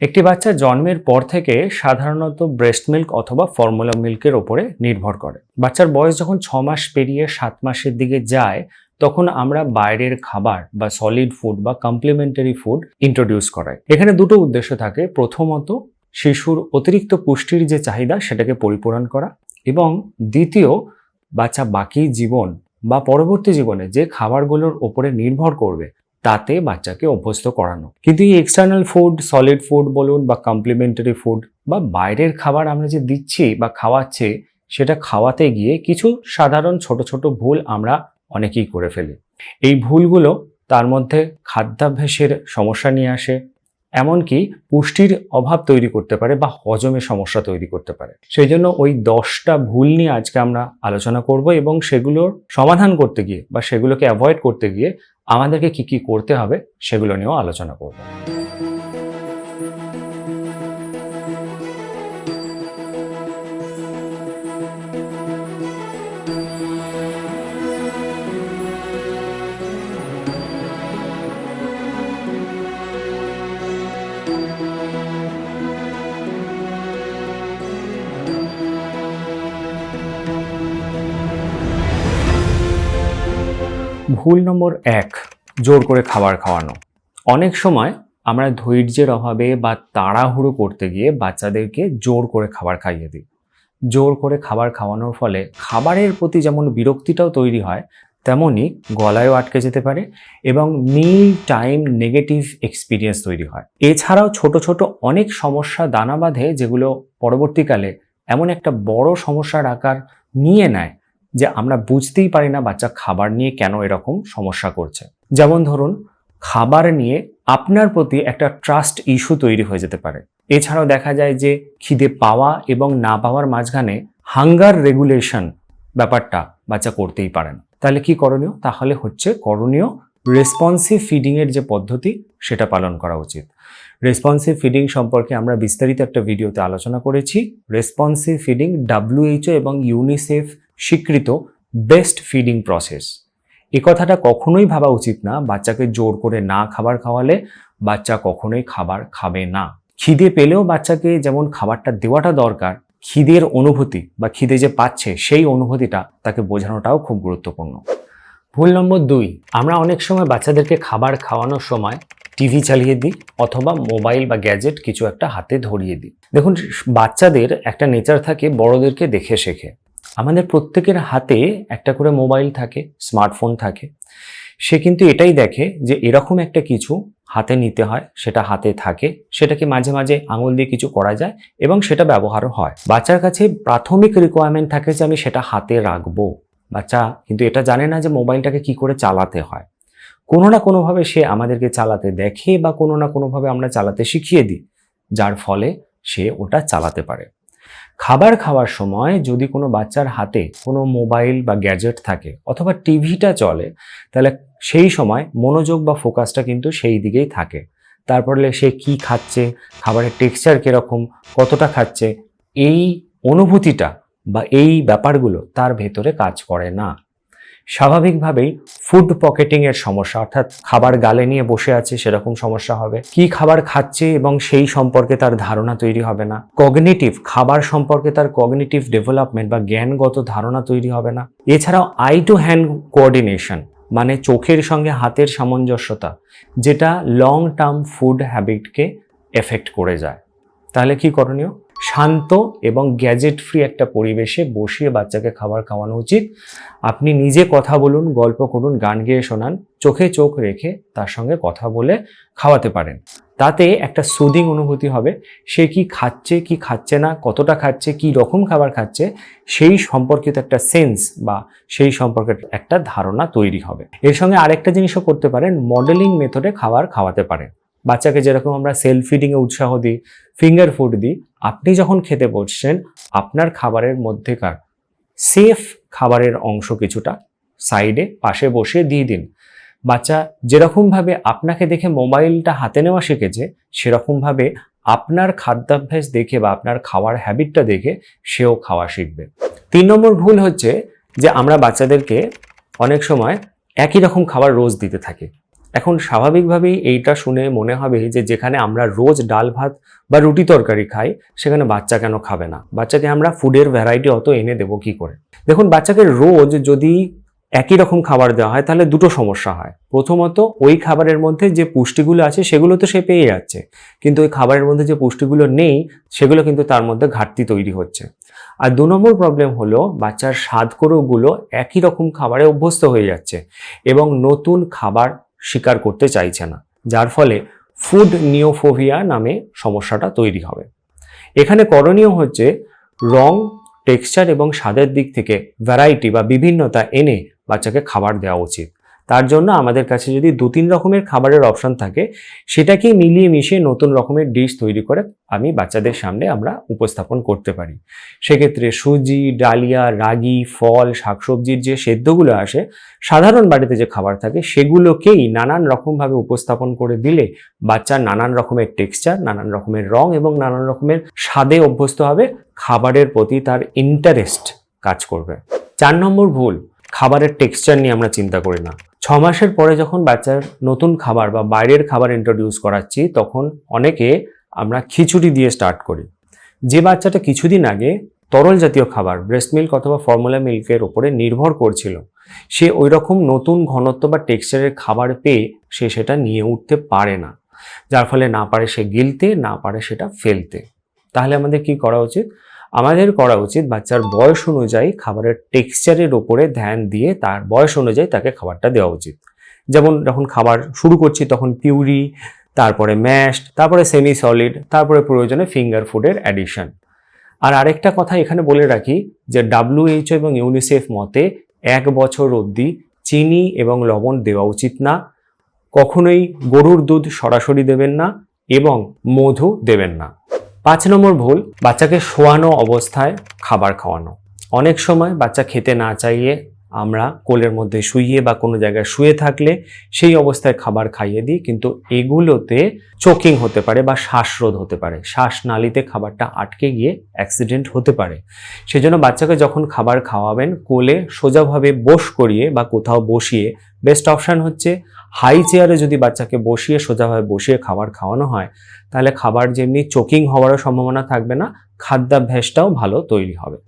একটি বাচ্চা জন্মের পর থেকে সাধারণত ব্রেস্ট মিল্ক অথবা ফর্মুলা মিল্কের ওপরে নির্ভর করে। বাচ্চার বয়স যখন ছ মাস পেরিয়ে সাত মাসের দিকে যায়, তখন আমরা বাইরের খাবার বা সলিড ফুড বা কমপ্লিমেন্টারি ফুড ইন্ট্রোডিউস করাই। এখানে দুটো উদ্দেশ্য থাকে। প্রথমত, শিশুর অতিরিক্ত পুষ্টির যে চাহিদা, সেটাকে পরিপূরণ করা এবং দ্বিতীয়, বাচ্চা বাকি জীবন বা পরবর্তী জীবনে যে খাবারগুলোর ওপরে নির্ভর করবে তাতে বাচ্চাকে অভ্যস্ত করানো। কিন্তু এই এক্সটার্নাল ফুড সলিড ফুড বলুন বা কমপ্লিমেন্টারি ফুড বা বাইরের খাবার আমরা যে দিচ্ছি বা খাওয়াচ্ছে, সেটা খাওয়াতে গিয়ে কিছু সাধারণ ছোট ছোট ভুল আমরা অনেকেই করে ফেলি। এই ভুলগুলো তার মধ্যে খাদ্যাভ্যাসের সমস্যা নিয়ে আসে, এমনকি পুষ্টির অভাব তৈরি করতে পারে বা হজমে সমস্যা তৈরি করতে পারে। সেই জন্য ওই দশটা ভুল নিয়ে আজকে আমরা আলোচনা করব এবং সেগুলোর সমাধান করতে গিয়ে বা সেগুলোকে অ্যাভয়েড করতে গিয়ে আমাদেরকে কি কি করতে হবে সেগুলো নিয়েও আলোচনা করব। ভুল নম্বর এক, জোর করে খাবার খাওয়ানো। অনেক সময় আমরা ধৈর্যের অভাবে বা তাড়াহুড়ো করতে গিয়ে বাচ্চাদেরকে জোর করে খাবার খাইয়ে দিই। জোর করে খাবার খাওয়ানোর ফলে খাবারের প্রতি যেমন বিরক্তিটাও তৈরি হয় তেমনই গলায়ও আটকে যেতে পারে এবং মিল, টাইম, নেগেটিভ এক্সপিরিয়েন্স তৈরি হয়। এছাড়াও ছোট ছোট অনেক সমস্যা দানা বাঁধে যেগুলো পরবর্তীকালে এমন একটা বড় সমস্যার আকার নিয়ে নেয় যে আমরা বুঝতেই পারি না বাচ্চা খাবার নিয়ে কেন এরকম সমস্যা করছে। যেমন ধরুন, খাবার নিয়ে আপনার প্রতি একটা ট্রাস্ট ইস্যু তৈরি হয়ে যেতে পারে। এছাড়াও দেখা যায় যে খিদে পাওয়া এবং না পাওয়ার মাঝখানে হাঙ্গার রেগুলেশন ব্যাপারটা বাচ্চা করতেই পারে না তাহলে কি করণীয়? তাহলে হচ্ছে করণীয় রেসপন্সিভ ফিডিংয়ের যে পদ্ধতি, সেটা পালন করা উচিত। রেসপন্সিভ ফিডিং সম্পর্কে আমরা বিস্তারিত একটা ভিডিওতে আলোচনা করেছি। রেসপন্সিভ ফিডিং ডাব্লিউএইচও এবং ইউনিসেফ স্বীকৃত বেস্ট ফিডিং প্রসেস এ কথাটা কখনোই ভাবা উচিত না, বাচ্চাকে জোর করে না খাবার খাওয়ালে বাচ্চা কখনোই খাবার খাবে না। খিদে পেলেও বাচ্চাকে যেমন খাবারটা দেওয়াটা দরকার, খিদের অনুভূতি বা খিদে যে পাচ্ছে সেই অনুভূতিটা তাকে বোঝানোটাও খুব গুরুত্বপূর্ণ। ভুল নম্বর দুই, আমরা অনেক সময় বাচ্চাদেরকে খাবার খাওয়ানোর সময় টিভি চালিয়ে দিই অথবা মোবাইল বা গ্যাজেট কিছু একটা হাতে ধরিয়ে দিই। দেখুন, বাচ্চাদের একটা নেচার থাকে বড়দেরকে দেখে শেখে। আমাদের প্রত্যেকের হাতে একটা করে মোবাইল থাকে, স্মার্টফোন থাকে। সে কিন্তু এটাই দেখে যে এরকম একটা কিছু হাতে নিতে হয়, সেটা হাতে থাকে, সেটাকে মাঝে মাঝে আঙুল দিয়ে কিছু করা যায় এবং সেটা ব্যবহারও হয়। বাচ্চার কাছে প্রাথমিক রিকোয়ারমেন্ট থাকে যে আমি সেটা হাতে রাখব। বাচ্চা কিন্তু এটা জানে না যে মোবাইলটাকে কি করে চালাতে হয়। কোনো না কোনোভাবে সে আমাদেরকে চালাতে দেখে বা কোনো না কোনোভাবে আমরা চালাতে শিখিয়ে দিই, যার ফলে সে ওটা চালাতে পারে। খাবার খাওয়ার সময় যদি কোনো বাচ্চার হাতে কোনো মোবাইল বা গ্যাজেট থাকে অথবা টিভিটা চলে, তাহলে সেই সময় মনোযোগ বা ফোকাসটা কিন্তু সেই দিকেই থাকে। তারপরে সে কি খাচ্ছে, খাবারের টেক্সচার কীরকম, কতটা খাচ্ছে, এই অনুভূতিটা বা এই ব্যাপারগুলো তার ভেতরে কাজ করে না। স্বাভাবিকভাবেই ফুড পকেটিং এর সমস্যা, অর্থাৎ খাবার গালে নিয়ে বসে আছে সেরকম সমস্যা হবে। কি খাবার খাচ্ছে এবং সেই সম্পর্কে তার ধারণা তৈরি হবে না? কগনিটিভ খাবার সম্পর্কে তার কগনিটিভ ডেভেলপমেন্ট বা জ্ঞানগত ধারণা তৈরি হবে না। এছাড়াও আই টু হ্যান্ড কোঅর্ডিনেশন মানে চোখের সঙ্গে হাতের সামঞ্জস্যতা, যেটা লং টার্ম ফুড হ্যাবিটকে এফেক্ট করে যায়। তাহলে কি করণীয়? শান্ত এবং গ্যাজেট ফ্রি একটা পরিবেশে বসিয়ে বাচ্চাকে খাবার খাওয়ানো উচিত। আপনি নিজে কথা বলুন, গল্প করুন, গান গেয়ে শোনান, চোখে চোখ রেখে তার সঙ্গে কথা বলে খাওয়াতে পারেন। তাতে একটা সুদিং অনুভূতি হবে, সে কি খাচ্ছে কি খাচ্ছে না, কতটা খাচ্ছে, কি রকম খাবার খাচ্ছে, সেই সম্পর্কিত একটা সেন্স বা সেই সম্পর্কে একটা ধারণা তৈরি হবে। এর সঙ্গে আরেকটা জিনিসও করতে পারেন মডেলিং মেথডে খাবার খাওয়াতে পারেন। বাচ্চাকে যেরকম আমরা সেলফ ফিডিংয়ে উৎসাহ দিই ফিঙ্গার ফুড দিই, আপনি যখন খেতে বসছেন, আপনার খাবারের মধ্যেকার সেফ খাবারের অংশ কিছুটা সাইডে পাশে বসে দিয়ে দিন। বাচ্চা যেরকমভাবে আপনাকে দেখে মোবাইলটা হাতে নেওয়া শিখেছে, সেরকমভাবে আপনার খাদ্যাভ্যাস দেখে বা আপনার খাওয়ার হ্যাবিটটা দেখে সেও খাওয়া শিখবে। তিন নম্বর ভুল হচ্ছে যে আমরা বাচ্চাদেরকে অনেক সময় একই রকম খাবার রোজ দিতে থাকি। এখন স্বাভাবিকভাবেই এইটা শুনে মনে হবে যে যেখানে আমরা রোজ ডাল ভাত বা রুটি তরকারি খাই, সেখানে বাচ্চা কেন খাবে না? বাচ্চাকে আমরা ফুডের ভ্যারাইটি অত এনে দেবো কি করে? দেখুন, বাচ্চাকে রোজ যদি একই রকম খাবার দেওয়া হয়, তাহলে দুটো সমস্যা হয়। প্রথমত, ওই খাবারের মধ্যে যে পুষ্টিগুলো আছে, সেগুলো তো সে পেয়ে যাচ্ছে। কিন্তু ওই খাবারের মধ্যে যে পুষ্টিগুলো নেই, সেগুলো কিন্তু তার মধ্যে ঘাটতি তৈরি হচ্ছে। আর দু নম্বর প্রবলেম হলো, বাচ্চার স্বাদকরগুলো একই রকম খাবারে অভ্যস্ত হয়ে যাচ্ছে এবং নতুন খাবার স্বীকার করতে চাইছে না, যার ফলে ফুড নিওফোভিয়া নামে সমস্যাটা তৈরি হবে। এখানে করণীয় হচ্ছে রং, টেক্সচার এবং স্বাদের দিক থেকে ভ্যারাইটি বা বিভিন্নতা এনে বাচ্চাকে খাবার দেওয়া উচিত। তার জন্য আমাদের কাছে যদি দু তিন রকমের খাবারের অপশন থাকে, সেটাকে মিলিয়ে মিশিয়ে নতুন রকমের ডিশ তৈরি করে আমি বাচ্চাদের সামনে আমরা উপস্থাপন করতে পারি। সেক্ষেত্রে সুজি, ডালিয়া, রাগি, ফল, শাকসবজির যে সেদ্ধগুলো আসে, সাধারণ বাড়িতে যে খাবার থাকে, সেগুলোকেই নানান রকমভাবে উপস্থাপন করে দিলে বাচ্চার নানান রকমের টেক্সচার নানান রকমের রং এবং নানান রকমের স্বাদে অভ্যস্ত হবে, খাবারের প্রতি তার ইন্টারেস্ট কাজ করবে। চার নম্বর ভুল, খাবারের টেক্সচার নিয়ে আমরা চিন্তা করি না। ছ মাসের পরে যখন বাচ্চার নতুন খাবার বা বাইরের খাবার ইন্ট্রোডিউস করাচ্ছি, তখন অনেকে আমরা খিচুড়ি দিয়ে স্টার্ট করি। যে বাচ্চাটা কিছুদিন আগে তরল জাতীয় খাবার ব্রেস্ট মিল্ক অথবা ফর্মুলা মিল্কের ওপরে নির্ভর করছিল, সে ওই রকম নতুন ঘনত্ব বা টেক্সচারের খাবার পেয়ে সে সেটা নিয়ে উঠতে পারে না। যার ফলে না পারে সে গিলতে, না পারে সেটা ফেলতে। তাহলে আমাদের কি করা উচিত? আমাদের করা উচিত বাচ্চার বয়স অনুযায়ী খাবারের টেক্সচারের ওপরে ধ্যান দিয়ে তার বয়স অনুযায়ী তাকে খাবারটা দেওয়া উচিত। যেমন যখন খাবার শুরু করছি তখন পিউরি, তারপরে ম্যাশড, তারপরে সেমি সলিড তারপরে প্রয়োজনে ফিঙ্গার ফুডের অ্যাডিশন। আর আরেকটা কথা এখানে বলে রাখি যে ডাব্লিউএইচও এবং ইউনিসেফ মতে এক বছর অবধি চিনি এবং লবণ দেওয়া উচিত না, কখনোই গরুর দুধ সরাসরি দেবেন না এবং মধু দেবেন না। পাঁচ নম্বর ভুল, বাচ্চাকে শোয়ানো অবস্থায় খাবার খাওয়ানো। অনেক সময় বাচ্চা খেতে না চাইয়ে আমরা কোলের মধ্যে শুইয়ে বা কোনো জায়গায় শুয়ে থাকলে সেই অবস্থায় খাবার খাইয়ে দিই, কিন্তু এগুলোতে চোকিং হতে পারে বা শ্বাসরোধ হতে পারে। শ্বাসনালীতে খাবারটা আটকে গিয়ে অ্যাক্সিডেন্ট হতে পারে। সেজন্য বাচ্চাকে যখন খাবার খাওয়াবেন, কোলে সোজাভাবে বস করিয়ে বা কোথাও বসিয়ে বেস্ট অপশান হচ্ছে হাই চেয়ারে যদি বাচ্চাকে বসিয়ে সোজাভাবে বসিয়ে খাবার খাওয়ানো হয়, তাহলে খাবার যেমনি চোকিং হওয়ারও সম্ভাবনা থাকবে না, খাদ্যাভ্যাসটাও ভালো তৈরি হবে।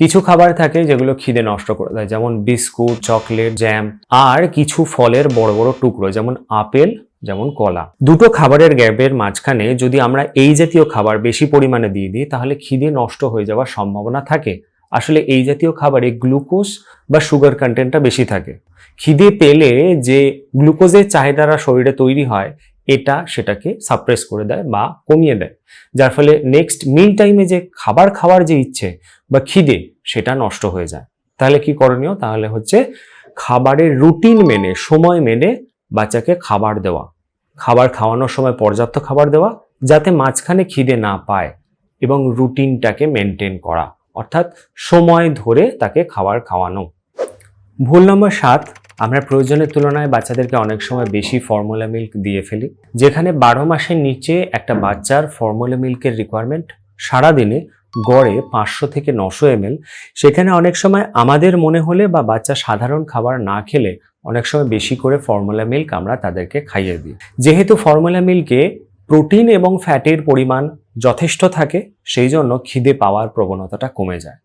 কিছু খাবার থাকে যেগুলো খিদে নষ্ট করে দেয়, যেমন বিস্কুট, চকলেট, জ্যাম, আর কিছু ফলের বড় বড় টুকরো, যেমন আপেল, যেমন কলা। দুটো খাবারের গ্যাপের মাঝখানে যদি আমরা এই জাতীয় খাবার বেশি পরিমাণে দিয়ে দিই, তাহলে খিদে নষ্ট হয়ে যাওয়ার সম্ভাবনা থাকে। আসলে এই জাতীয় খাবারে গ্লুকোজ বা সুগার কন্টেন্টটা বেশি থাকে। খিদে পেলে যে গ্লুকোজের চাহিদারা শরীরে তৈরি হয়, এটা সেটাকে সাপ্রেস করে দেয় বা কমিয়ে দেয়। যার ফলে নেক্সট মিল টাইমে যে খাবার খাওয়ার যে ইচ্ছে বা খিদে, সেটা নষ্ট হয়ে যায়। তাহলে কি করণীয়? তাহলে হচ্ছে খাবারের রুটিন মেনে, সময় মেনে বাচ্চাকে খাবার দেওয়া। খাবার খাওয়ানোর সময় পর্যাপ্ত খাবার দেওয়া, যাতে মাঝখানে খিদে না পায় এবং রুটিনটাকে মেনটেন করা। অর্থাৎ সময় ধরে তাকে খাবার খাওয়ানো। ভুল নম্বর সাত, আমরা প্রয়োজনের তুলনায় বাচ্চাদেরকে অনেক সময় বেশি ফর্মুলা মিল্ক দিয়ে ফেলি, যেখানে বারো মাসের নিচে একটা বাচ্চার ফর্মুলা মিল্কের রিকোয়ারমেন্ট সারাদিনে গড়ে পাঁচশো থেকে নশো এমএল সেখানে অনেক সময় আমাদের মনে হলে বা বাচ্চা সাধারণ খাবার না খেলে অনেক সময় বেশি করে ফর্মুলা মিল্ক আমরা তাদেরকে খাইয়ে দিই। যেহেতু ফর্মুলা মিল্কে প্রোটিন এবং ফ্যাটের পরিমাণ যথেষ্ট থাকে, সেই জন্য খিদে পাওয়ার প্রবণতাটা কমে যায়।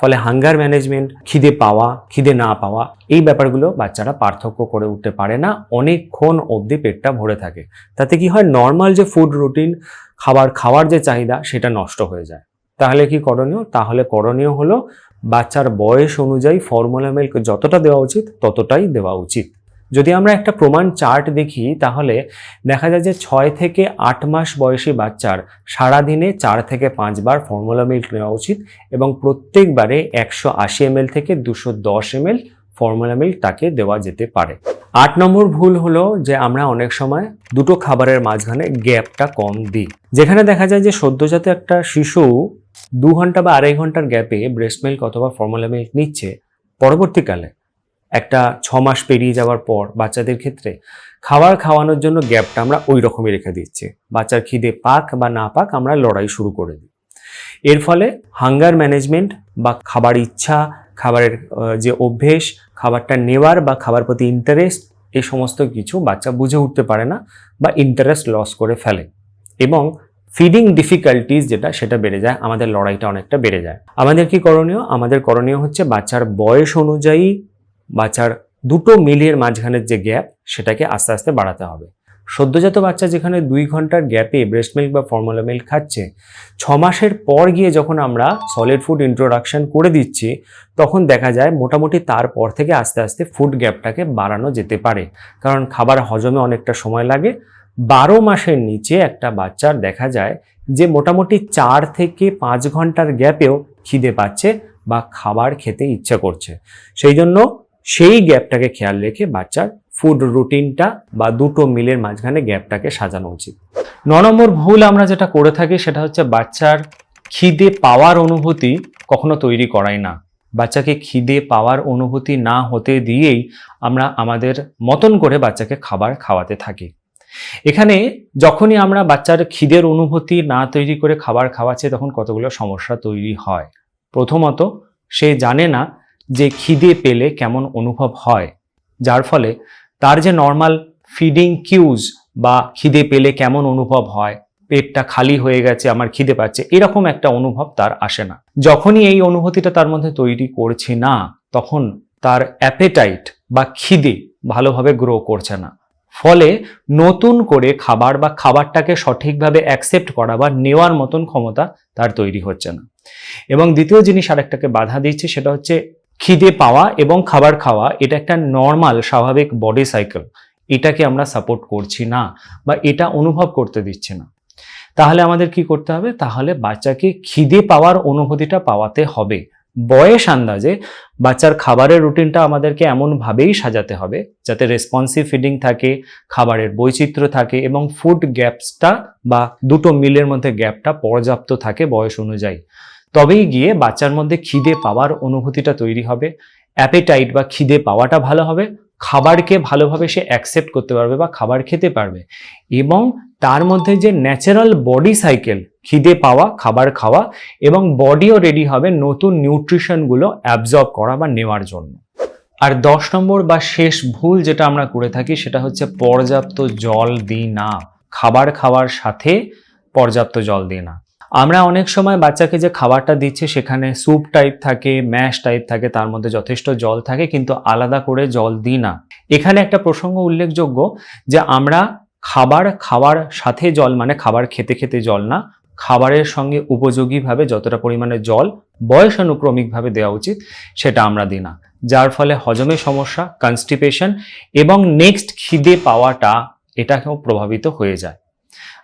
ফলে হাঙ্গার ম্যানেজমেন্ট, খিদে পাওয়া, খিদে না পাওয়া, এই ব্যাপারগুলো বাচ্চারা পার্থক্য করে উঠতে পারে না। অনেকক্ষণ অবধি পেটটা ভরে থাকে। তাতে কি হয়? নর্মাল যে ফুড রুটিন, খাবার খাওয়ার যে চাহিদা, সেটা নষ্ট হয়ে যায়। তাহলে কি করণীয়? তাহলে করণীয় হলো বাচ্চার বয়স অনুযায়ী ফর্মুলা মিল্ক যতটা দেওয়া উচিত, ততটাই দেওয়া উচিত। যদি আমরা একটা প্রমাণ চার্ট দেখি, তাহলে দেখা যায় যে ছয় থেকে আট মাস বয়সী বাচ্চার সারাদিনে চার থেকে পাঁচবার ফর্মুলা মিল্ক নেওয়া উচিত এবং প্রত্যেকবারে একশো আশি এমএল থেকে দুশো দশ এমএল ফর্মুলা মিল্ক তাকে দেওয়া যেতে পারে। আট নম্বর ভুল হলো যে আমরা অনেক সময় দুটো খাবারের মাঝখানে গ্যাপটা কম দিই। যেখানে দেখা যায় যে সদ্যজাত একটা শিশু দু ঘণ্টা বা আড়াই ঘণ্টার গ্যাপে ব্রেস্ট মিল্ক অথবা ফর্মুলা মিল্ক নিচ্ছে। পরবর্তীকালে একটা ছ মাস পেরিয়ে যাওয়ার পর বাচ্চাদের ক্ষেত্রে খাবার খাওয়ানোর জন্য গ্যাপটা আমরা ওই রকমই রেখে দিচ্ছি। বাচ্চার খিদে পাক বা না পাক আমরা লড়াই শুরু করে দিই। এর ফলে হাঙ্গার ম্যানেজমেন্ট বা খাবার ইচ্ছা, খাবারের যে অভ্যেস, খাবারটা নেওয়ার বা খাবার প্রতি ইন্টারেস্ট এই সমস্ত কিছু বাচ্চা বুঝে উঠতে পারে না বা ইন্টারেস্ট লস করে ফেলে এবং ফিডিং ডিফিকাল্টিস যেটা, সেটা বেড়ে যায়। আমাদের লড়াইটা অনেকটা বেড়ে যায়। আমাদের কি করণীয়? আমাদের করণীয় হচ্ছে বাচ্চার বয়স অনুযায়ী বাচ্চার দুটো মিলিয়ের মাঝখানের যে গ্যাপ, সেটাকে আস্তে আস্তে বাড়াতে হবে। সদ্যজাত বাচ্চা যেখানে দুই ঘণ্টার গ্যাপে ব্রেস্ট মিল্ক বা ফর্মুলা মিল্ক খাচ্ছে, ছ মাসের পর গিয়ে যখন আমরা সলিড ফুড ইন্ট্রোডাকশন করে দিচ্ছি, তখন দেখা যায় মোটামুটি তারপর থেকে আস্তে আস্তে ফুড গ্যাপটাকে বাড়ানো যেতে পারে। কারণ খাবার হজমে অনেকটা সময় লাগে। বারো মাসের নিচে একটা বাচ্চার দেখা যায় যে মোটামুটি চার থেকে পাঁচ ঘণ্টার গ্যাপেও খিদে পাচ্ছে বা খাবার খেতে ইচ্ছা করছে। সেই জন্য সেই গ্যাপটাকে খেয়াল রেখে বাচ্চার ফুড রুটিনটা বা দুটো মিলের মাঝখানে গ্যাপটাকে সাজানো উচিত। ন নম্বর ভুল আমরা যেটা করে থাকি সেটা হচ্ছে বাচ্চার খিদে পাওয়ার অনুভূতি কখনো তৈরি করাই না। বাচ্চাকে খিদে পাওয়ার অনুভূতি না হতে দিয়েই আমরা আমাদের মতন করে বাচ্চাকে খাবার খাওয়াতে থাকি। এখানে যখনই আমরা বাচ্চার খিদের অনুভূতি না তৈরি করে খাবার খাওয়াচ্ছি তখন কতগুলো সমস্যা তৈরি হয়। প্রথমত, সে জানে না যে খিদে পেলে কেমন অনুভব হয়, যার ফলে তার যে নর্মাল ফিডিং কিউজ বা খিদে পেলে কেমন অনুভব হয়, পেটটা খালি হয়ে গেছে, আমার খিদে পাচ্ছে, এরকম একটা অনুভব তার আসে না। যখনই এই অনুভূতিটা তার মধ্যে তৈরি করছে না, তখন তার অ্যাপেটাইট বা খিদে ভালোভাবে গ্রো করছে না। ফলে নতুন করে খাবার বা খাবারটাকে সঠিকভাবে অ্যাকসেপ্ট করা বা নেওয়ার মতন ক্ষমতা তার তৈরি হচ্ছে না। এবং দ্বিতীয় জিনিস আরেকটাকে বাধা দিচ্ছে, সেটা হচ্ছে খিদে পাওয়া এবং খাবার খাওয়া, এটা একটা নর্মাল স্বাভাবিক বডি সাইকেল এটাকে আমরা সাপোর্ট করছি না বা এটা অনুভব করতে দিচ্ছি না। তাহলে আমাদের কি করতে হবে? তাহলে বাচ্চাকে খিদে পাওয়ার অনুভূতিটা পাওয়াতে হবে। বয়স আন্দাজে বাচ্চার খাবারের রুটিনটা আমাদেরকে এমনভাবেই সাজাতে হবে যাতে রেসপন্সিভ ফিডিং থাকে, খাবারের বৈচিত্র্য থাকে এবং ফুড গ্যাপসটা বা দুটো মিলের মধ্যে গ্যাপটা পর্যাপ্ত থাকে বয়স অনুযায়ী। তবেই গিয়ে বাচ্চার মধ্যে খিদে পাওয়ার অনুভূতিটা তৈরি হবে অ্যাপেটাইট বা খিদে পাওয়াটা ভালো হবে, খাবারকে ভালোভাবে সে অ্যাকসেপ্ট করতে পারবে বা খাবার খেতে পারবে এবং তার মধ্যে যে ন্যাচারাল বডি সাইকেল খিদে পাওয়া, খাবার খাওয়া এবং বডিও রেডি হবে নতুন নিউট্রিশনগুলো অ্যাবজর্ব করা বা নেওয়ার জন্য। আর দশ নম্বর বা শেষ ভুল যেটা আমরা করে থাকি সেটা হচ্ছে পর্যাপ্ত জল দিই না খাবার খাওয়ার সাথে পর্যাপ্ত জল দিই না আমরা অনেক সময় বাচ্চাকে যে খাবারটা দিচ্ছি সেখানে স্যুপ টাইপ থাকে ম্যাশ টাইপ থাকে, তার মধ্যে যথেষ্ট জল থাকে, কিন্তু আলাদা করে জল দিই না। এখানে একটা প্রসঙ্গ উল্লেখযোগ্য যে আমরা খাবার খাওয়ার সাথে জল মানে খাবার খেতে খেতে জল না, খাবারের সঙ্গে উপযোগীভাবে যতটা পরিমাণে জল বয়সানুক্রমিকভাবে দেওয়া উচিত সেটা আমরা দিই না। যার ফলে হজমের সমস্যা কনস্টিপেশন এবং নেক্সট খিদে পাওয়াটা এটাকেও প্রভাবিত হয়ে যায়।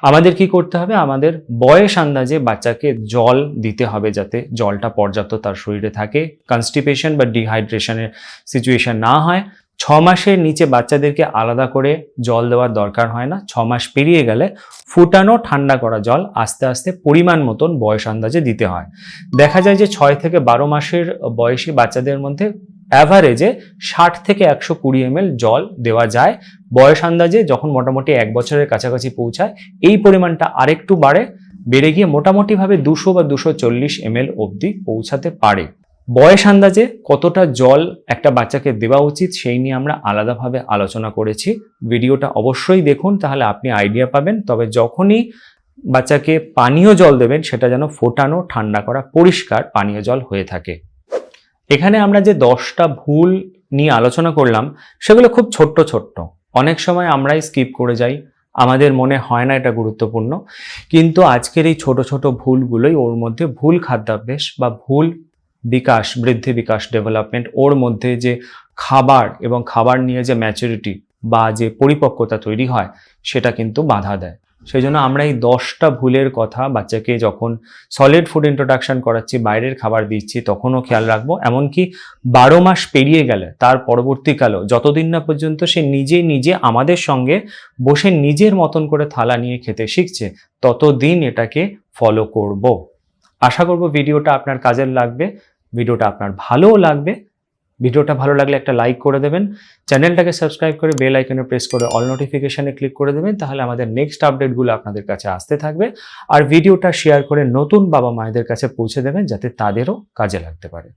আমাদের কি করতে হবে? আমাদের বয়স আন্দাজে বাচ্চাকে জল দিতে হবে যাতে জলটা পর্যাপ্ত তার শরীরে থাকে কনস্টিপেশন বা ডিহাইড্রেশনের সিচুয়েশন না হয়। ছ মাসের নিচে বাচ্চাদেরকে আলাদা করে জল দেওয়ার দরকার হয় না। ছ মাস পেরিয়ে গেলে ফুটানো ঠান্ডা করা জল আস্তে আস্তে পরিমাণ মতন বয়স আন্দাজে দিতে হয়। দেখা যায় যে ছয় থেকে বারো মাসের বয়সী বাচ্চাদের মধ্যে অ্যাভারেজে ষাট থেকে একশো কুড়ি এম জল দেওয়া যায়। বয়স আন্দাজে যখন মোটামুটি এক বছরের কাছাকাছি পৌঁছায়, এই পরিমাণটা আরেকটু বাড়ে, বেড়ে গিয়ে মোটামুটিভাবে দুশো বা দুশো চল্লিশ এম অবধি পৌঁছাতে পারে। বয়স আন্দাজে কতটা জল একটা বাচ্চাকে দেওয়া উচিত সেই নিয়ে আমরা আলাদাভাবে আলোচনা করেছি। ভিডিওটা অবশ্যই দেখুন, তাহলে আপনি আইডিয়া পাবেন। তবে যখনই বাচ্চাকে পানীয় জল দেবেন, সেটা যেন ফোটানো, ঠান্ডা করা, পরিষ্কার পানীয় জল হয়ে থাকে। এখানে আমরা যে দশটা ভুল নিয়ে আলোচনা করলাম, সেগুলো খুব ছোট্ট ছোট্ট। অনেক সময় আমরাই স্কিপ করে যাই, আমাদের মনে হয় না এটা গুরুত্বপূর্ণ। কিন্তু আজকের এই ছোট ছোট ভুলগুলোই ওর মধ্যে ভুল খাদ্যাভ্যাস বা ভুল বিকাশ, বৃদ্ধি বিকাশ ডেভেলপমেন্ট ওর মধ্যে যে খাবার এবং খাবার নিয়ে যে ম্যাচুরিটি বা যে পরিপক্কতা তৈরি হয়, সেটা কিন্তু বাধা দেয়। সেই জন্য আমরা এই দশটা ভুলের কথা বাচ্চাকে যখন সলিড ফুড ইন্ট্রোডাকশন করাচ্ছি, বাইরের খাবার দিচ্ছি, তখনও খেয়াল রাখব। এমনকি বারো মাস পেরিয়ে গেলে, তার পরবর্তীকালেও যতদিন না পর্যন্ত সে নিজে নিজে আমাদের সঙ্গে বসে নিজের মতন করে থালা নিয়ে খেতে শিখছে, ততদিন এটাকে ফলো করব। আশা করব ভিডিওটা আপনার কাজের লাগবে, ভিডিওটা আপনার ভালোও লাগবে ভিডিওটা ভালো লাগলে একটা লাইক করে দেবেন। চ্যানেলটাকে সাবস্ক্রাইব করে বেল আইকনে প্রেস করে অল নোটিফিকেশনে ক্লিক করে দেবেন, তাহলে আমাদের নেক্সট আপডেটগুলো আপনাদের কাছে আসতে থাকবে। আর ভিডিওটা শেয়ার করে নতুন বাবা মায়েদের কাছে পৌঁছে দেবেন, যাতে তাদেরও কাজে লাগতে পারে।